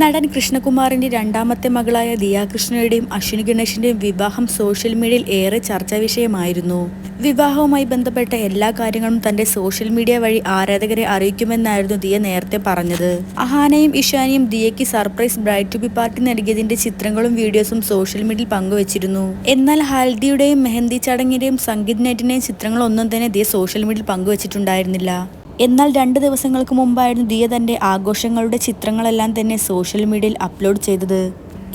നടൻ കൃഷ്ണകുമാറിന്റെ രണ്ടാമത്തെ മകളായ ദിയാകൃഷ്ണയുടെയും അശ്വിനി ഗണേഷിന്റെയും വിവാഹം സോഷ്യൽ മീഡിയയിൽ ഏറെ ചർച്ചാ വിഷയമായിരുന്നു. വിവാഹവുമായി ബന്ധപ്പെട്ട എല്ലാ കാര്യങ്ങളും തന്റെ സോഷ്യൽ മീഡിയ വഴി ആരാധകരെ അറിയിക്കുമെന്നായിരുന്നു ദിയ നേരത്തെ പറഞ്ഞത്. അഹാനയും ഇഷാനിയും ദിയയ്ക്ക് surprise bride to be party നൽകിയതിന്റെ ചിത്രങ്ങളും വീഡിയോസും സോഷ്യൽ മീഡിയയിൽ പങ്കുവച്ചിരുന്നു. എന്നാൽ ഹൽദിയുടെയും മെഹന്തി ചടങ്ങിന്റെയും സംഗീത് നൈറ്റിന്റെയും ചിത്രങ്ങളൊന്നും തന്നെ ദിയ സോഷ്യൽ മീഡിയയിൽ പങ്കുവച്ചിട്ടുണ്ടായിരുന്നില്ല. എന്നാൽ രണ്ട് ദിവസങ്ങൾക്ക് മുമ്പായിരുന്നു ദിയ തന്റെ ആഘോഷങ്ങളുടെ ചിത്രങ്ങളെല്ലാം തന്നെ സോഷ്യൽ മീഡിയയിൽ അപ്ലോഡ് ചെയ്തത്.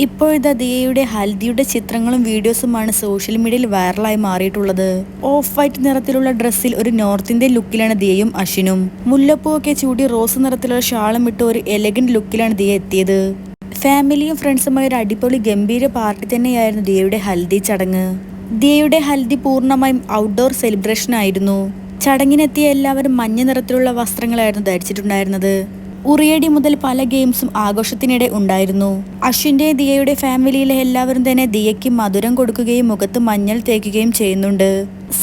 ഇപ്പോഴത്തെ ദിയയുടെ ഹൽദിയുടെ ചിത്രങ്ങളും വീഡിയോസുമാണ് സോഷ്യൽ മീഡിയയിൽ വൈറലായി മാറിയിട്ടുള്ളത്. ഓഫ് വൈറ്റ് നിറത്തിലുള്ള ഡ്രസ്സിൽ ഒരു നോർത്ത് ഇന്ത്യൻ ലുക്കിലാണ് ദിയയും അശ്വിനും. മുല്ലപ്പൂവൊക്കെ ചൂടി റോസ് നിറത്തിലുള്ള ഷാളും ഇട്ട് ഒരു എലഗന്റ് ലുക്കിലാണ് ദിയ എത്തിയത്. ഫാമിലിയും ഫ്രണ്ട്സുമായി ഒരു അടിപൊളി ഗംഭീര പാർട്ടി തന്നെയായിരുന്നു ദിയയുടെ ഹൽദി ചടങ്ങ്. ദിയയുടെ ഹൽദി പൂർണമായും ഔട്ട്ഡോർ സെലിബ്രേഷൻ ആയിരുന്നു ചടങ്ങിനെത്തിയ എല്ലാവരും മഞ്ഞ നിറത്തിലുള്ള വസ്ത്രങ്ങളായിരുന്നു ധരിച്ചിട്ടുണ്ടായിരുന്നത്. ഉറിയടി മുതൽ പല ഗെയിംസും ആഘോഷത്തിനിടെ ഉണ്ടായിരുന്നു. അശ്വിന്റെ ദിയയുടെ ഫാമിലിയിലെ എല്ലാവരും തന്നെ ദിയയ്ക്ക് മധുരം കൊടുക്കുകയും മുഖത്ത് മഞ്ഞൾ തേക്കുകയും ചെയ്യുന്നുണ്ട്.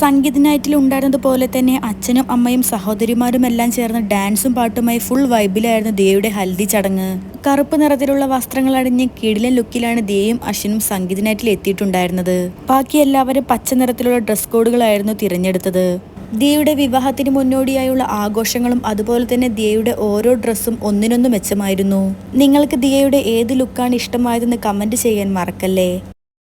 സംഗീത നൈറ്റിൽ ഉണ്ടായിരുന്നതുപോലെ തന്നെ അച്ഛനും അമ്മയും സഹോദരിമാരും എല്ലാം ചേർന്ന് ഡാൻസും പാട്ടുമായി ഫുൾ വൈബിലായിരുന്നു ദിയയുടെ ഹൽദി ചടങ്ങ്. കറുപ്പ് നിറത്തിലുള്ള വസ്ത്രങ്ങൾ അണിഞ്ഞ് കിടിലൻ ലുക്കിലാണ് ദിയയും അശ്വിനും സംഗീത നൈറ്റിൽ എത്തിയിട്ടുണ്ടായിരുന്നത്. ബാക്കി എല്ലാവരും പച്ച നിറത്തിലുള്ള ഡ്രസ് കോഡുകളായിരുന്നു തിരഞ്ഞെടുത്തത്. ദിയയുടെ വിവാഹത്തിന് മുന്നോടിയായുള്ള ആഘോഷങ്ങളും അതുപോലെ തന്നെ ദിയയുടെ ഓരോ ഡ്രസ്സും ഒന്നിനൊന്ന് മെച്ചമായിരുന്നു. നിങ്ങൾക്ക് ദിയയുടെ ഏത് ലുക്കാണ് ഇഷ്ടമായതെന്ന് കമന്റ് ചെയ്യാൻ മറക്കല്ലേ?